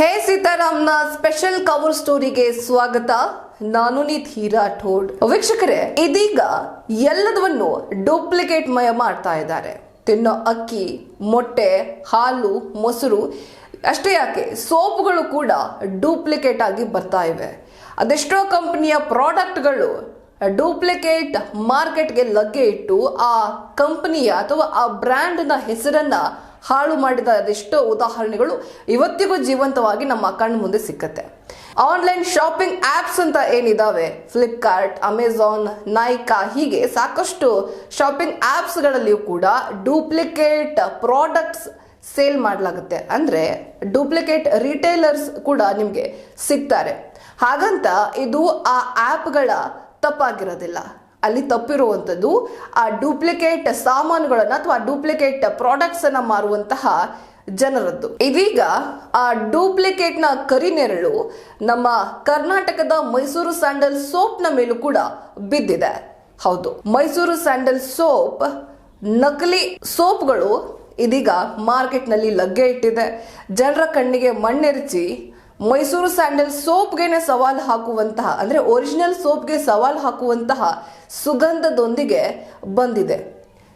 ಹೇ ಸೀತಾರಾಮ್ನ special cover ಸ್ಟೋರಿಗೆ ಸ್ವಾಗತ. ನಾನು ನಿಧಿ ರಾಠೋಡ್ ವೀಕ್ಷಕರೇ, ಇದೀಗ ಎಲ್ಲದವನ್ನು ಡೂಪ್ಲಿಕೇಟ್ ಮಯ ಮಾಡ್ತಾ ಇದ್ದಾರೆ. ತಿನ್ನೋ ಅಕ್ಕಿ, ಮೊಟ್ಟೆ, ಹಾಲು, ಮೊಸರು, ಅಷ್ಟೇ ಯಾಕೆ, ಸೋಪ್ಗಳು ಕೂಡ ಡೂಪ್ಲಿಕೇಟ್ ಆಗಿ ಬರ್ತಾ ಇವೆ. ಅದೆಷ್ಟೋ ಕಂಪನಿಯ ಪ್ರಾಡಕ್ಟ್ಗಳು ಡೂಪ್ಲಿಕೇಟ್ ಮಾರ್ಕೆಟ್ಗೆ ಲಗ್ಗೆ ಇಟ್ಟು ಆ ಕಂಪನಿಯ ಅಥವಾ ಆ ಬ್ರ್ಯಾಂಡ್ನ ಹೆಸರನ್ನ ಹಾಳು ಮಾಡಿದ ಅದೆಷ್ಟೋ ಉದಾಹರಣೆಗಳು ಇವತ್ತಿಗೂ ಜೀವಂತವಾಗಿ ನಮ್ಮ ಕಣ್ಣು ಮುಂದೆ ಸಿಕ್ಕತ್ತೆ. ಆನ್ಲೈನ್ ಶಾಪಿಂಗ್ ಆಪ್ಸ್ ಅಂತ ಏನಿದಾವೆ? ಫ್ಲಿಪ್ಕಾರ್ಟ್ ಅಮೆಝಾನ್ ನೈಕಾ ಹೀಗೆ ಸಾಕಷ್ಟು ಶಾಪಿಂಗ್ ಆಪ್ಸ್ಗಳಲ್ಲಿಯೂ ಕೂಡ ಡೂಪ್ಲಿಕೇಟ್ ಪ್ರಾಡಕ್ಟ್ಸ್ ಸೇಲ್ ಮಾಡಲಾಗುತ್ತೆ. ಅಂದ್ರೆ ಡೂಪ್ಲಿಕೇಟ್ ರಿಟೇಲರ್ಸ್ ಕೂಡ ನಿಮಗೆ ಸಿಗ್ತಾರೆ. ಹಾಗಂತ ಇದು ಆ ಆ್ಯಪ್ಗಳ ತಪ್ಪಾಗಿರೋದಿಲ್ಲ. ಅಲ್ಲಿ ತಪ್ಪಿರುವಂಥದ್ದು, ಆ ಡೂಪ್ಲಿಕೇಟ್ ಸಾಮಾನುಗಳನ್ನು ಅಥವಾ ಡೂಪ್ಲಿಕೇಟ್ ಪ್ರಾಡಕ್ಟ್ಸನ್ನು ಮಾರುವಂತಹ ಜನರದ್ದು. ಇದೀಗ ಆ ಡೂಪ್ಲಿಕೇಟ್ನ ಕರಿನೆರಳು ನಮ್ಮ ಕರ್ನಾಟಕದ ಮೈಸೂರು ಸ್ಯಾಂಡಲ್ ಸೋಪ್ನ ಮೇಲೂ ಕೂಡ ಬಿದ್ದಿದೆ. ಹೌದು, ಮೈಸೂರು ಸ್ಯಾಂಡಲ್ ಸೋಪ್, ನಕಲಿ ಸೋಪ್ಗಳು ಇದೀಗ ಮಾರ್ಕೆಟ್ನಲ್ಲಿ ಲಗ್ಗೆ ಇಟ್ಟಿದೆ. ಜನರ ಕಣ್ಣಿಗೆ ಮಣ್ಣೆರಚಿ ಮೈಸೂರು ಸ್ಯಾಂಡಲ್ ಸೋಪ್ಗೆನೆ ಸವಾಲು ಹಾಕುವಂತಹ, ಅಂದ್ರೆ ಒರಿಜಿನಲ್ ಸೋಪ್ಗೆ ಸವಾಲು ಹಾಕುವಂತಹ ಸುಗಂಧದೊಂದಿಗೆ ಬಂದಿದೆ.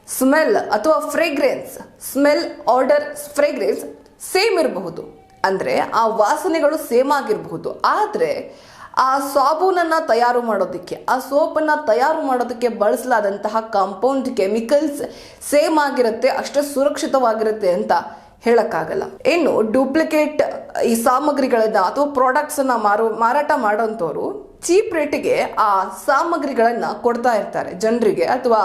ಸ್ಮೆಲ್ ಅಥವಾ fragrance smell order fragrance same ಇರಬಹುದು. ಅಂದ್ರೆ ಆ ವಾಸನೆಗಳು ಸೇಮ್ ಆಗಿರಬಹುದು. ಆದರೆ ಆ ಸಾಬೂನನ್ನು ತಯಾರು ಮಾಡೋದಕ್ಕೆ, ಆ ಸೋಪನ್ನ ತಯಾರು ಮಾಡೋದಕ್ಕೆ ಬಳಸಲಾದಂತಹ ಕಾಂಪೌಂಡ್ ಕೆಮಿಕಲ್ಸ್ ಸೇಮ್ ಆಗಿರುತ್ತೆ, ಅಷ್ಟೇ ಸುರಕ್ಷಿತವಾಗಿರುತ್ತೆ ಅಂತ ಹೇಳಕ್ಕಾಗಲ್ಲ. ಇನ್ನು ಡೂಪ್ಲಿಕೇಟ್ ಈ ಸಾಮಗ್ರಿಗಳನ್ನ ಅಥವಾ ಪ್ರಾಡಕ್ಟ್ಸ್ ಅನ್ನ ಮಾರು ಮಾರಾಟ ಮಾಡೋಂಥವ್ರು ಚೀಪ್ ರೇಟಿಗೆ ಆ ಸಾಮಗ್ರಿಗಳನ್ನು ಕೊಡ್ತಾ ಇರ್ತಾರೆ ಜನರಿಗೆ ಅಥವಾ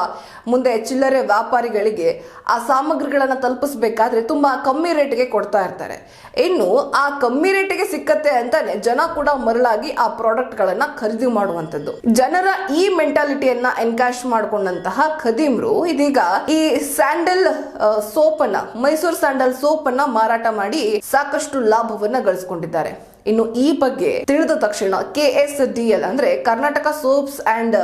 ಮುಂದೆ ಚಿಲ್ಲರೆ ವ್ಯಾಪಾರಿಗಳಿಗೆ ಆ ಸಾಮಗ್ರಿಗಳನ್ನು ತಲುಪಿಸ್ಬೇಕಾದ್ರೆ ತುಂಬ ಕಮ್ಮಿ ರೇಟಿಗೆ ಕೊಡ್ತಾ ಇರ್ತಾರೆ. ಇನ್ನು ಆ ಕಮ್ಮಿ ರೇಟಿಗೆ ಸಿಕ್ಕತ್ತೆ ಅಂತಾನೆ ಜನ ಕೂಡ ಮರಳಾಗಿ ಆ ಪ್ರಾಡಕ್ಟ್ಗಳನ್ನು ಖರೀದಿ ಮಾಡುವಂಥದ್ದು. ಜನರ ಈ ಮೆಂಟಾಲಿಟಿಯನ್ನ ಎನ್ಕ್ಯಾಶ್ ಮಾಡಿಕೊಂಡಂತಹ ಖದೀಮ್ರು ಇದೀಗ ಈ ಸ್ಯಾಂಡಲ್ ಸೋಪ್ ಅನ್ನ ಮೈಸೂರು ಸ್ಯಾಂಡಲ್ ಸೋಪ್ ಅನ್ನ ಮಾರಾಟ ಮಾಡಿ ಸಾಕಷ್ಟು ಲಾಭವನ್ನ ಗಳಿಸ್ಕೊಂಡಿದ್ದಾರೆ. ಇನ್ನು ಈ ಬಗ್ಗೆ ತಿಳಿದ ತಕ್ಷಣ ಕೆ ಎಸ್ ಡಿ ಎಲ್ ಅಂದ್ರೆ Karnataka soaps and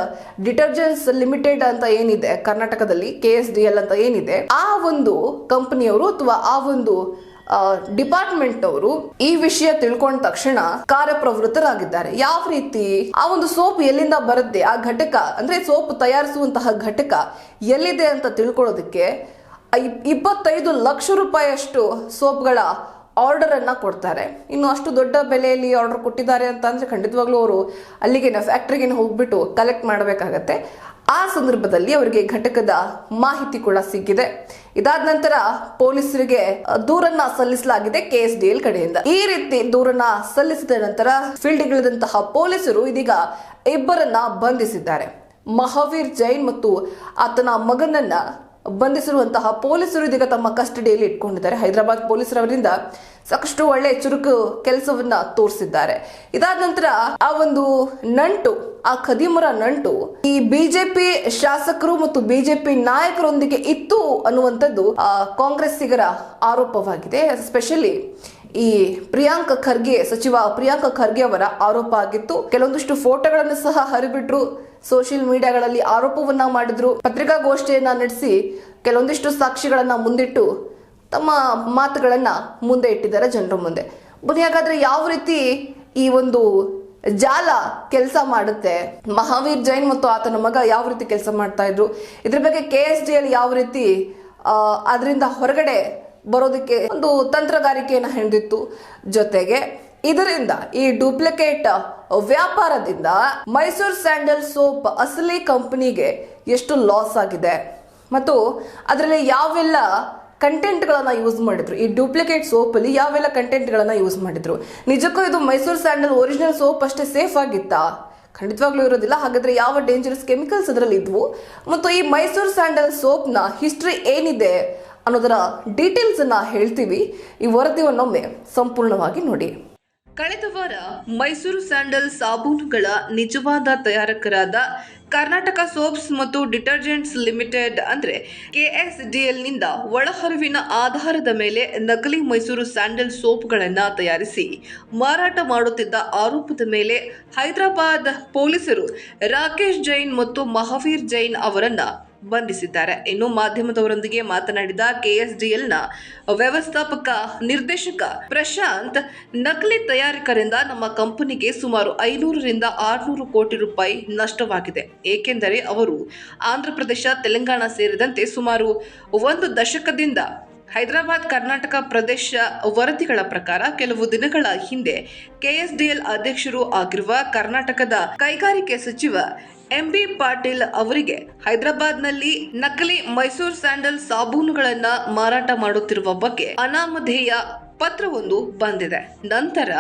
detergents limited ಅಂತ ಏನಿದೆ, ಕರ್ನಾಟಕದಲ್ಲಿ ಕೆ ಎಸ್ ಡಿ ಎಲ್ ಅಂತ ಏನಿದೆ, ಆ ಒಂದು ಕಂಪನಿಯವರು ಅಥವಾ ಆ ಒಂದು ಡಿಪಾರ್ಟ್ಮೆಂಟ್ ಅವರು ಈ ವಿಷಯ ತಿಳ್ಕೊಂಡ ತಕ್ಷಣ ಕಾರ್ಯಪ್ರವೃತ್ತರಾಗಿದ್ದಾರೆ. ಯಾವ ರೀತಿ? ಆ ಒಂದು ಸೋಪ್ ಎಲ್ಲಿಂದ ಬರುತ್ತೆ? ಆ ಘಟಕ, ಅಂದ್ರೆ ಸೋಪ್ ತಯಾರಿಸುವಂತಹ ಘಟಕ ಎಲ್ಲಿದೆ ಅಂತ ತಿಳ್ಕೊಳ್ಳೋದಕ್ಕೆ ಇಪ್- ಇಪ್ಪತ್ತೈದು ಲಕ್ಷ ರೂಪಾಯಿಯಷ್ಟು ಸೋಪ್ಗಳ ಆರ್ಡರ್ ಅನ್ನ ಕೊಡ್ತಾರೆ. ಇನ್ನು ಅಷ್ಟು ದೊಡ್ಡ ಬೆಲೆಯಲ್ಲಿ ಆರ್ಡರ್ ಕೊಟ್ಟಿದ್ದಾರೆ ಅಂತ ಅಂದ್ರೆ ಖಂಡಿತವಾಗ್ಲೂ ಅವರು ಅಲ್ಲಿಗೆ ಫ್ಯಾಕ್ಟ್ರಿಗೆ ಹೋಗ್ಬಿಟ್ಟು ಕಲೆಕ್ಟ್ ಮಾಡಬೇಕಾಗತ್ತೆ. ಆ ಸಂದರ್ಭದಲ್ಲಿ ಅವರಿಗೆ ಘಟಕದ ಮಾಹಿತಿ ಕೂಡ ಸಿಕ್ಕಿದೆ. ಇದಾದ ನಂತರ ಪೊಲೀಸರಿಗೆ ದೂರನ್ನ ಸಲ್ಲಿಸಲಾಗಿದೆ ಕೆ ಎಸ್ ಡಿ ಎಲ್ ಕಡೆಯಿಂದ. ಈ ರೀತಿ ದೂರನ್ನ ಸಲ್ಲಿಸಿದ ನಂತರ ಫೀಲ್ಡ್ಗಿಳಿದಂತಹ ಪೊಲೀಸರು ಇದೀಗ ಇಬ್ಬರನ್ನ ಬಂಧಿಸಿದ್ದಾರೆ. ಮಹಾವೀರ್ ಜೈನ್ ಮತ್ತು ಆತನ ಮಗನನ್ನ ಬಂಧಿಸಿರುವಂತಹ ಪೊಲೀಸರು ಇದೀಗ ತಮ್ಮ ಕಸ್ಟಡಿಯಲ್ಲಿ ಇಟ್ಕೊಂಡಿದ್ದಾರೆ. ಹೈದರಾಬಾದ್ ಪೊಲೀಸರವರಿಂದ ಸಾಕಷ್ಟು ಒಳ್ಳೆ ಚುರುಕು ಕೆಲಸವನ್ನ ತೋರಿಸಿದ್ದಾರೆ. ಇದಾದ ನಂತರ ಆ ಒಂದು ನಂಟು, ಆ ಖದೀಮರ ನಂಟು ಈ ಬಿಜೆಪಿ ಶಾಸಕರು ಮತ್ತು ಬಿಜೆಪಿ ನಾಯಕರೊಂದಿಗೆ ಇತ್ತು ಅನ್ನುವಂಥದ್ದು, ಆ ಕಾಂಗ್ರೆಸ್ಸಿಗರ ಆರೋಪವಾಗಿದೆ. ಎಸ್ಪೆಷಲಿ ಈ ಪ್ರಿಯಾಂಕ ಖರ್ಗೆ, ಸಚಿವ ಪ್ರಿಯಾಂಕ ಖರ್ಗೆ ಅವರ ಆರೋಪ ಆಗಿತ್ತು. ಕೆಲವೊಂದಿಷ್ಟು ಫೋಟೋಗಳನ್ನು ಸಹ ಹರಿಬಿಟ್ರು. ಸೋಷಿಯಲ್ ಮೀಡಿಯಾಗಳಲ್ಲಿ ಆರೋಪವನ್ನ ಮಾಡಿದ್ರು. ಪತ್ರಿಕಾಗೋಷ್ಠಿಯನ್ನ ನಡೆಸಿ ಕೆಲವೊಂದಿಷ್ಟು ಸಾಕ್ಷಿಗಳನ್ನ ಮುಂದಿಟ್ಟು ತಮ್ಮ ಮಾತುಗಳನ್ನ ಮುಂದೆ ಇಟ್ಟಿದ್ದಾರೆ ಜನರ ಮುಂದೆ. ಬನ್ನಿ ಯಾವ ರೀತಿ ಈ ಒಂದು ಜಾಲ ಕೆಲಸ ಮಾಡುತ್ತೆ? ಮಹಾವೀರ್ ಜೈನ್ ಮತ್ತು ಆತನ ಮಗ ಯಾವ ರೀತಿ ಕೆಲಸ ಮಾಡ್ತಾ ಇದ್ರು? ಇದ್ರ ಬಗ್ಗೆ ಕೆ ಎಸ್ ಡಿ ಎಲ್ ಯಾವ ರೀತಿ ಅದರಿಂದ ಹೊರಗಡೆ ಬರೋದಕ್ಕೆ ಒಂದು ತಂತ್ರಗಾರಿಕೆಯನ್ನು ಹೆಣೆದಿತ್ತು. ಜೊತೆಗೆ ಇದರಿಂದ ಈ ಡೂಪ್ಲಿಕೇಟ್ ವ್ಯಾಪಾರದಿಂದ ಮೈಸೂರು ಸ್ಯಾಂಡಲ್ ಸೋಪ್ ಅಸಲಿ ಕಂಪನಿಗೆ ಎಷ್ಟು ಲಾಸ್ ಆಗಿದೆ. ಮತ್ತು ಅದರಲ್ಲಿ ಯಾವೆಲ್ಲ ಕಂಟೆಂಟ್ಗಳನ್ನು ಯೂಸ್ ಮಾಡಿದ್ರು? ಈ ಡೂಪ್ಲಿಕೇಟ್ ಸೋಪಲ್ಲಿ ಯಾವೆಲ್ಲ ಕಂಟೆಂಟ್ಗಳನ್ನು ಯೂಸ್ ಮಾಡಿದ್ರು? ನಿಜಕ್ಕೂ ಇದು ಮೈಸೂರು ಸ್ಯಾಂಡಲ್ ಒರಿಜಿನಲ್ ಸೋಪ್ ಅಷ್ಟೇ ಸೇಫ್ ಆಗಿತ್ತಾ? ಖಂಡಿತವಾಗ್ಲೂ ಇರೋದಿಲ್ಲ. ಹಾಗಾದ್ರೆ ಯಾವ ಡೇಂಜರಸ್ ಕೆಮಿಕಲ್ಸ್ ಅದರಲ್ಲಿ ಇದ್ವು? ಮತ್ತು ಈ ಮೈಸೂರು ಸ್ಯಾಂಡಲ್ ಸೋಪ್ನ ಹಿಸ್ಟ್ರಿ ಏನಿದೆ ಅನ್ನೋದರ ಡೀಟೇಲ್ಸ್ ಅನ್ನ ಹೇಳ್ತೀವಿ. ಈ ವರದಿಯನ್ನೊಮ್ಮೆ ಸಂಪೂರ್ಣವಾಗಿ ನೋಡಿ. ಕಳೆದ ವಾರ ಮೈಸೂರು ಸ್ಯಾಂಡಲ್ ಸಾಬೂನುಗಳ ನಿಜವಾದ ತಯಾರಕರಾದ ಕರ್ನಾಟಕ ಸೋಪ್ಸ್ ಮತ್ತು ಡಿಟರ್ಜೆಂಟ್ಸ್ ಲಿಮಿಟೆಡ್ ಅಂದ್ರೆ ಕೆಎಸ್ಡಿಎಲ್ನಿಂದ ಒಳಹರಿವಿನ ಆಧಾರದ ಮೇಲೆ ನಕಲಿ ಮೈಸೂರು ಸ್ಯಾಂಡಲ್ ಸೋಪ್ಗಳನ್ನು ತಯಾರಿಸಿ ಮಾರಾಟ ಮಾಡುತ್ತಿದ್ದ ಆರೋಪದ ಮೇಲೆ ಹೈದರಾಬಾದ್ ಪೊಲೀಸರು ರಾಕೇಶ್ ಜೈನ್ ಮತ್ತು ಮಹಾವೀರ್ ಜೈನ್ ಅವರನ್ನ ಬಂಧಿಸಿದ್ದಾರೆ. ಇನ್ನು ಮಾಧ್ಯಮದವರೊಂದಿಗೆ ಮಾತನಾಡಿದ ಕೆಎಸ್ಡಿಎಲ್ನ ವ್ಯವಸ್ಥಾಪಕ ನಿರ್ದೇಶಕ ಪ್ರಶಾಂತ್, ನಕಲಿ ತಯಾರಕರಿಂದ ನಮ್ಮ ಕಂಪನಿಗೆ ಸುಮಾರು ಐನೂರರಿಂದ ಆರುನೂರು ಕೋಟಿ ರೂಪಾಯಿ ನಷ್ಟವಾಗಿದೆ. ಏಕೆಂದರೆ ಅವರು ಆಂಧ್ರಪ್ರದೇಶ ತೆಲಂಗಾಣ ಸೇರಿದಂತೆ ಸುಮಾರು ಒಂದು ದಶಕದಿಂದ ಹೈದರಾಬಾದ್, ಕರ್ನಾಟಕ ಪ್ರದೇಶ ವರದಿಗಳ ಪ್ರಕಾರ ಕೆಲವು ದಿನಗಳ ಹಿಂದೆ ಕೆಎಸ್ಡಿಎಲ್ ಅಧ್ಯಕ್ಷರು ಆಗಿರುವ ಕರ್ನಾಟಕದ ಕೈಗಾರಿಕೆ ಸಚಿವ ಎಂಬಿ ಪಾಟೀಲ್ ಅವರಿಗೆ ಹೈದರಾಬಾದ್ನಲ್ಲಿ ನಕಲಿ ಮೈಸೂರು ಸ್ಯಾಂಡಲ್ ಸಾಬೂನುಗಳನ್ನ ಮಾರಾಟ ಮಾಡುತ್ತಿರುವ ಬಗ್ಗೆ ಅನಾಮಧೇಯ ಪತ್ರವೊಂದು ಬಂದಿದೆ. ನಂತರ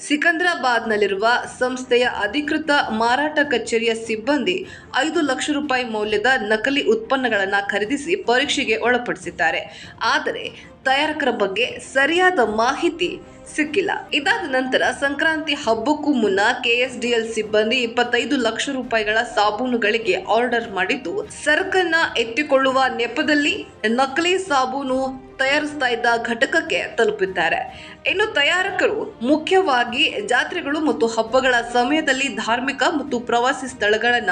ಸಿಕಂದ್ರಾಬಾದ್ನಲ್ಲಿರುವ ಸಂಸ್ಥೆಯ ಅಧಿಕೃತ ಮಾರಾಟ ಕಚೇರಿಯ ಸಿಬ್ಬಂದಿ ಐದು ಲಕ್ಷ ರೂಪಾಯಿ ಮೌಲ್ಯದ ನಕಲಿ ಉತ್ಪನ್ನಗಳನ್ನು ಖರೀದಿಸಿ ಪರೀಕ್ಷೆಗೆ ಒಳಪಡಿಸಿದ್ದಾರೆ. ಆದರೆ ತಯಾರಕರ ಬಗ್ಗೆ ಸರಿಯಾದ ಮಾಹಿತಿ ಸಿಕ್ಕಿಲ್ಲ. ಇದಾದ ನಂತರ ಸಂಕ್ರಾಂತಿ ಹಬ್ಬಕ್ಕೂ ಮುನ್ನ ಕೆಎಸ್ಡಿಎಲ್ ಸಿಬ್ಬಂದಿ ಇಪ್ಪತ್ತೈದು ಲಕ್ಷ ರೂಪಾಯಿಗಳ ಸಾಬೂನುಗಳಿಗೆ ಆರ್ಡರ್ ಮಾಡಿದ್ದು, ಸರಕನ್ನ ಎತ್ತಿಕೊಳ್ಳುವ ನೆಪದಲ್ಲಿ ನಕಲಿ ಸಾಬೂನು ತಯಾರಿಸ್ತಾ ಇದ್ದ ಘಟಕಕ್ಕೆ ತಲುಪಿದ್ದಾರೆ. ಇನ್ನು ತಯಾರಕರು ಮುಖ್ಯವಾಗಿ ಜಾತ್ರೆಗಳು ಮತ್ತು ಹಬ್ಬಗಳ ಸಮಯದಲ್ಲಿ ಧಾರ್ಮಿಕ ಮತ್ತು ಪ್ರವಾಸಿ ಸ್ಥಳಗಳನ್ನ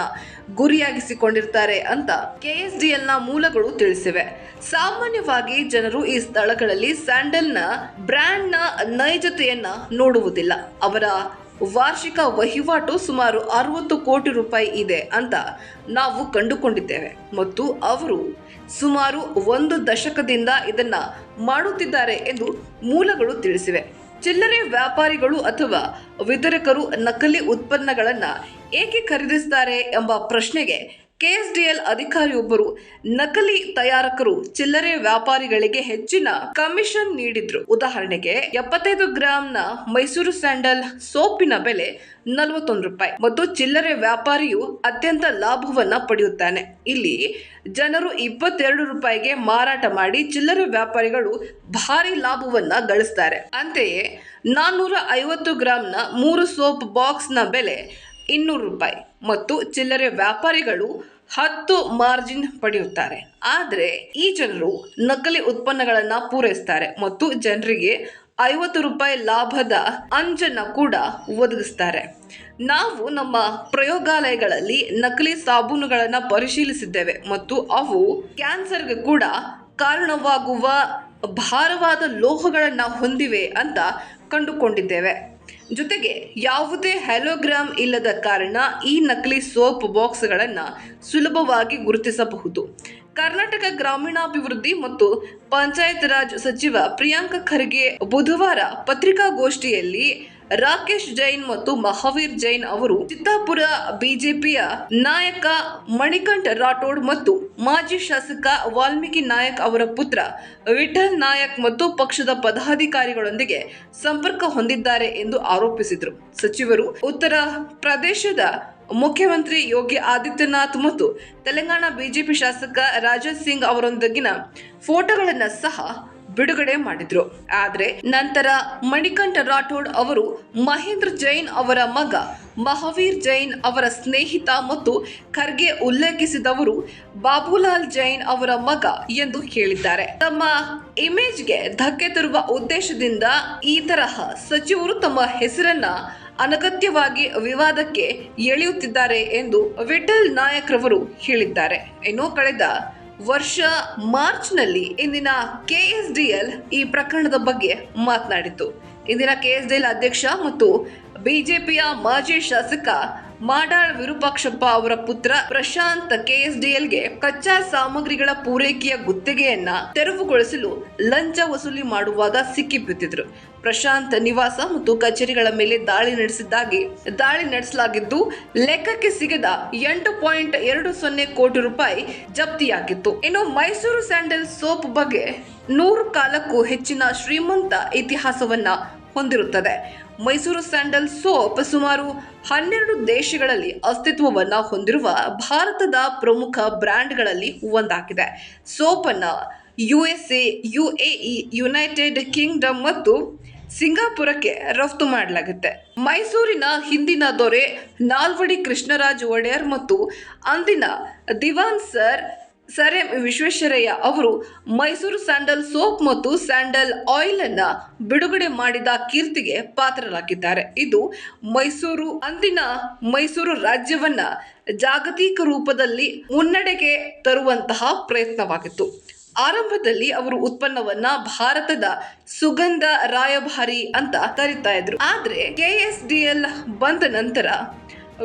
ಗುರಿಯಾಗಿಸಿಕೊಂಡಿರ್ತಾರೆ ಅಂತ ಕೆಎಸ್ಡಿಎಲ್ನ ಮೂಲಗಳು ತಿಳಿಸಿವೆ. ಸಾಮಾನ್ಯವಾಗಿ ಜನರು ಈ ಸ್ಥಳಗಳಲ್ಲಿ ಸ್ಯಾಂಡಲ್ನ, ಬ್ರ್ಯಾಂಡ್ನ ನೈಜತೆಯನ್ನ ನೋಡುವುದಿಲ್ಲ. ಅವರ ವಾರ್ಷಿಕ ವಹಿವಾಟು ಸುಮಾರು ಅರವತ್ತು ಕೋಟಿ ರೂಪಾಯಿ ಇದೆ ಅಂತ ನಾವು ಕಂಡುಕೊಂಡಿದ್ದೇವೆ. ಮತ್ತು ಅವರು ಸುಮಾರು ಒಂದು ದಶಕದಿಂದ ಇದನ್ನ ಮಾಡುತ್ತಿದ್ದಾರೆ ಎಂದು ಮೂಲಗಳು ತಿಳಿಸಿವೆ. ಚಿಲ್ಲರೆ ವ್ಯಾಪಾರಿಗಳು ಅಥವಾ ವಿತರಕರು ನಕಲಿ ಉತ್ಪನ್ನಗಳನ್ನು ಏಕೆ ಖರೀದಿಸುತ್ತಾರೆ ಎಂಬ ಪ್ರಶ್ನೆಗೆ ಕೆಎಸ್ಡಿಎಲ್ ಅಧಿಕಾರಿಯೊಬ್ಬರು ನಕಲಿ ತಯಾರಕರು ಚಿಲ್ಲರೆ ವ್ಯಾಪಾರಿಗಳಿಗೆ ಹೆಚ್ಚಿನ ಕಮಿಷನ್ ನೀಡಿದ್ರು. ಉದಾಹರಣೆಗೆ, ಎಪ್ಪತ್ತೈದು ಗ್ರಾಂನ ಮೈಸೂರು ಸ್ಯಾಂಡಲ್ ಸೋಪಿನ ಬೆಲೆ ನಲವತ್ತೊಂದು ರೂಪಾಯಿ ಮತ್ತು ಚಿಲ್ಲರೆ ವ್ಯಾಪಾರಿಯು ಅತ್ಯಂತ ಲಾಭವನ್ನ ಪಡೆಯುತ್ತಾನೆ. ಇಲ್ಲಿ ಜನರು ಇಪ್ಪತ್ತೆರಡು ರೂಪಾಯಿಗೆ ಮಾರಾಟ ಮಾಡಿ ಚಿಲ್ಲರೆ ವ್ಯಾಪಾರಿಗಳು ಭಾರಿ ಲಾಭವನ್ನ ಗಳಿಸ್ತಾರೆ. ಅಂತೆಯೇ, ನಾನ್ನೂರ ಐವತ್ತು ಗ್ರಾಂನ ಮೂರು ಸೋಪ್ ಬಾಕ್ಸ್ನ ಬೆಲೆ ಇನ್ನೂರು ರೂಪಾಯಿ. ಮತ್ತು ಚಿಲ್ಲರೆ ವ್ಯಾಪಾರಿಗಳು ಹತ್ತು ಮಾರ್ಜಿನ್ ಪಡೆಯುತ್ತಾರೆ. ಆದರೆ ಈ ಜನರು ನಕಲಿ ಉತ್ಪನ್ನಗಳನ್ನು ಪೂರೈಸ್ತಾರೆ ಮತ್ತು ಜನರಿಗೆ ಐವತ್ತು ರೂಪಾಯಿ ಲಾಭದ ಅಂಜನ್ನ ಕೂಡ ಒದಗಿಸ್ತಾರೆ. ನಾವು ನಮ್ಮ ಪ್ರಯೋಗಾಲಯಗಳಲ್ಲಿ ನಕಲಿ ಸಾಬೂನುಗಳನ್ನು ಪರಿಶೀಲಿಸಿದ್ದೇವೆ ಮತ್ತು ಅವು ಕ್ಯಾನ್ಸರ್ಗೆ ಕೂಡ ಕಾರಣವಾಗುವ ಭಾರವಾದ ಲೋಹಗಳನ್ನು ಹೊಂದಿವೆ ಅಂತ ಕಂಡುಕೊಂಡಿದ್ದೇವೆ. ಜೊತೆಗೆ ಯಾವುದೇ ಹ್ಯಾಲೋಗ್ರಾಮ್ ಇಲ್ಲದ ಕಾರಣ ಈ ನಕಲಿ ಸೋಪ್ ಬಾಕ್ಸ್ಗಳನ್ನು ಸುಲಭವಾಗಿ ಗುರುತಿಸಬಹುದು. ಕರ್ನಾಟಕ ಗ್ರಾಮೀಣಾಭಿವೃದ್ಧಿ ಮತ್ತು ಪಂಚಾಯತ್ ರಾಜ್ ಸಚಿವ ಪ್ರಿಯಾಂಕ ಖರ್ಗೆ ಬುಧವಾರ ಪತ್ರಿಕಾಗೋಷ್ಠಿಯಲ್ಲಿ ರಾಕೇಶ್ ಜೈನ್ ಮತ್ತು ಮಹಾವೀರ್ ಜೈನ್ ಅವರು ಚಿತ್ತಾಪುರ ಬಿಜೆಪಿಯ ನಾಯಕ ಮಣಿಕಂಠ ರಾಠೋಡ್ ಮತ್ತು ಮಾಜಿ ಶಾಸಕ ವಾಲ್ಮೀಕಿ ನಾಯಕ್ ಅವರ ಪುತ್ರ ವಿಠಲ್ ನಾಯಕ್ ಮತ್ತು ಪಕ್ಷದ ಪದಾಧಿಕಾರಿಗಳೊಂದಿಗೆ ಸಂಪರ್ಕ ಹೊಂದಿದ್ದಾರೆ ಎಂದು ಆರೋಪಿಸಿದರು. ಸಚಿವರು ಉತ್ತರ ಪ್ರದೇಶದ ಮುಖ್ಯಮಂತ್ರಿ ಯೋಗಿ ಆದಿತ್ಯನಾಥ್ ಮತ್ತು ತೆಲಂಗಾಣ ಬಿಜೆಪಿ ಶಾಸಕ ರಾಜಾ ಸಿಂಗ್ ಅವರೊಂದಿಗಿನ ಫೋಟೋಗಳನ್ನು ಸಹ ಬಿಡುಗಡೆ ಮಾಡಿದ್ರು. ಆದ್ರೆ ನಂತರ ಮಣಿಕಂಠ ರಾಠೋಡ್ ಅವರು ಮಹೇಂದ್ರ ಜೈನ್ ಅವರ ಮಗ, ಮಹಾವೀರ್ ಜೈನ್ ಅವರ ಸ್ನೇಹಿತ ಮತ್ತು ಖರ್ಗೆ ಉಲ್ಲೇಖಿಸಿದವರು ಬಾಬುಲಾಲ್ ಜೈನ್ ಅವರ ಮಗ ಎಂದು ಹೇಳಿದ್ದಾರೆ. ತಮ್ಮ ಇಮೇಜ್ಗೆ ಧಕ್ಕೆ ತರುವ ಉದ್ದೇಶದಿಂದ ಈ ತರಹ ಸಚಿವರು ತಮ್ಮ ಹೆಸರನ್ನ ಅನಗತ್ಯವಾಗಿ ವಿವಾದಕ್ಕೆ ಎಳೆಯುತ್ತಿದ್ದಾರೆ ಎಂದು ವಿಠಲ್ ನಾಯಕ್ ರವರು ಹೇಳಿದ್ದಾರೆ. ಇನ್ನು ಕಳೆದ ವರ್ಷ ಮಾರ್ಚ್ನಲ್ಲಿ ಇಂದಿನ ಕೆಎಸ್ಡಿಎಲ್ ಈ ಪ್ರಕರಣದ ಬಗ್ಗೆ ಮಾತನಾಡಿತು ಇಂದಿನ ಕೆಎಸ್ಡಿಎಲ್ ಅಧ್ಯಕ್ಷ ಮತ್ತು ಬಿಜೆಪಿಯ ಮಾಜಿ ಶಾಸಕ ಮಾಡಾಳ್ ವಿರೂಪಾಕ್ಷಪ್ಪ ಅವರ ಪುತ್ರ ಪ್ರಶಾಂತ್ ಕೆಎಸ್ಡಿಎಲ್ಗೆ ಕಚ್ಚಾ ಸಾಮಗ್ರಿಗಳ ಪೂರೈಕೆಯ ಗುತ್ತಿಗೆಯನ್ನ ತೆರವುಗೊಳಿಸಲು ಲಂಚ ವಸೂಲಿ ಮಾಡುವಾಗ ಸಿಕ್ಕಿಬಿದ್ದಿದ್ರು. ಪ್ರಶಾಂತ್ ನಿವಾಸ ಮತ್ತು ಕಚೇರಿಗಳ ಮೇಲೆ ದಾಳಿ ನಡೆಸಿದ್ದಾಗಿ ದಾಳಿ ನಡೆಸಲಾಗಿದ್ದು ಲೆಕ್ಕಕ್ಕೆ ಸಿಗದ ಎಂಟು ಪಾಯಿಂಟ್ ಎರಡು ಸೊನ್ನೆ ಕೋಟಿ ರೂಪಾಯಿ ಜಪ್ತಿಯಾಗಿತ್ತು. ಇನ್ನು ಮೈಸೂರು ಸ್ಯಾಂಡಲ್ ಸೋಪ್ ಬಗ್ಗೆ ನೂರು ಕಾಲಕ್ಕೂ ಹೆಚ್ಚಿನ ಶ್ರೀಮಂತ ಇತಿಹಾಸವನ್ನ ಹೊಂದಿರುತ್ತದೆ. ಮೈಸೂರು ಸ್ಯಾಂಡಲ್ ಸೋಪ್ ಸುಮಾರು ಹನ್ನೆರಡು ದೇಶಗಳಲ್ಲಿ ಅಸ್ತಿತ್ವವನ್ನು ಹೊಂದಿರುವ ಭಾರತದ ಪ್ರಮುಖ ಬ್ರ್ಯಾಂಡ್ಗಳಲ್ಲಿ ಒಂದಾಗಿದೆ. ಸೋಪನ್ನ ಯುಎಸ್ಎ ಇ ಯುನೈಟೆಡ್ ಕಿಂಗ್ಡಮ್ ಮತ್ತು ಸಿಂಗಾಪುರಕ್ಕೆ ರಫ್ತು ಮಾಡಲಾಗುತ್ತೆ. ಮೈಸೂರಿನ ಹಿಂದಿನ ದೊರೆ ನಾಲ್ವಡಿ ಕೃಷ್ಣರಾಜ್ ಒಡೆಯರ್ ಮತ್ತು ಅಂದಿನ ದಿವಾನ್ ಸರ್ ಸರ್ ಎಂ ವಿಶ್ವೇಶ್ವರಯ್ಯ ಅವರು ಮೈಸೂರು ಸ್ಯಾಂಡಲ್ ಸೋಪ್ ಮತ್ತು ಸ್ಯಾಂಡಲ್ ಆಯಿಲ್ ಅನ್ನ ಬಿಡುಗಡೆ ಮಾಡಿದ ಕೀರ್ತಿಗೆ ಪಾತ್ರರಾಗಿದ್ದಾರೆ. ಇದು ಮೈಸೂರು, ಅಂದಿನ ಮೈಸೂರು ರಾಜ್ಯವನ್ನ ಜಾಗತಿಕ ರೂಪದಲ್ಲಿ ಮುನ್ನಡೆಗೆ ತರುವಂತಹ ಪ್ರಯತ್ನವಾಗಿತ್ತು. ಆರಂಭದಲ್ಲಿ ಅವರು ಉತ್ಪನ್ನವನ್ನ ಭಾರತದ ಸುಗಂಧ ರಾಯಭಾರಿ ಅಂತ ಕರಿತಾ ಇದ್ರು. ಆದ್ರೆ ಕೆಎಸ್ಡಿಎಲ್ ಬಂದ ನಂತರ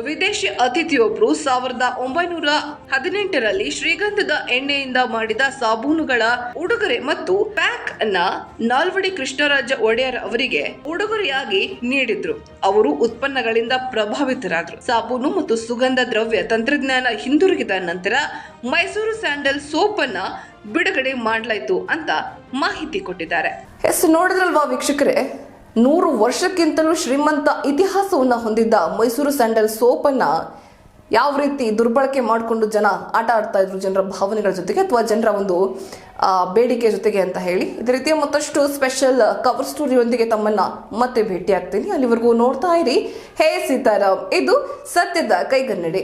ವಿದೇಶಿ ಅತಿಥಿಯೊಬ್ಬರು ಸಾವಿರದ ಒಂಬೈನೂರ ಹದಿನೆಂಟರಲ್ಲಿ ಶ್ರೀಗಂಧದ ಎಣ್ಣೆಯಿಂದ ಮಾಡಿದ ಸಾಬೂನುಗಳ ಉಡುಗೊರೆ ಮತ್ತು ಪ್ಯಾಕ್ ಅನ್ನ ನಾಲ್ವಡಿ ಕೃಷ್ಣರಾಜ ಒಡೆಯರ್ ಅವರಿಗೆ ಉಡುಗೊರೆಯಾಗಿ ನೀಡಿದ್ರು. ಅವರು ಉತ್ಪನ್ನಗಳಿಂದ ಪ್ರಭಾವಿತರಾದ್ರು. ಸಾಬೂನು ಮತ್ತು ಸುಗಂಧ ದ್ರವ್ಯ ತಂತ್ರಜ್ಞಾನ ಹಿಂದಿರುಗಿದ ನಂತರ ಮೈಸೂರು ಸ್ಯಾಂಡಲ್ ಸೋಪ್ ಅನ್ನ ಬಿಡುಗಡೆ ಮಾಡಲಾಯ್ತು ಅಂತ ಮಾಹಿತಿ ಕೊಟ್ಟಿದ್ದಾರೆ. ಎಸ್, ನೋಡಿದ್ರಲ್ವಾ ವೀಕ್ಷಕರೇ? ನೂರು ವರ್ಷಕ್ಕಿಂತಲೂ ಶ್ರೀಮಂತ ಇತಿಹಾಸವನ್ನು ಹೊಂದಿದ್ದ ಮೈಸೂರು ಸ್ಯಾಂಡಲ್ ಸೋಪನ್ನು ಯಾವ ರೀತಿ ದುರ್ಬಳಕೆ ಮಾಡಿಕೊಂಡು ಜನ ಆಟ ಆಡ್ತಾ ಇದ್ರು, ಜನರ ಭಾವನೆಗಳ ಜೊತೆಗೆ ಅಥವಾ ಜನರ ಒಂದು ಬೇಡಿಕೆ ಜೊತೆಗೆ ಅಂತ ಹೇಳಿ, ಇದೇ ರೀತಿಯ ಮತ್ತಷ್ಟು ಸ್ಪೆಷಲ್ ಕವರ್ ಸ್ಟೋರಿಯೊಂದಿಗೆ ತಮ್ಮನ್ನ ಮತ್ತೆ ಭೇಟಿ ಆಗ್ತೀನಿ ಅಲ್ಲಿವರೆಗೂ ನೋಡ್ತಾ ಇರಿ. ಹೇ ಸೀತಾರಾಮ್, ಇದು ಸತ್ಯದ ಕೈಗನ್ನಡಿ.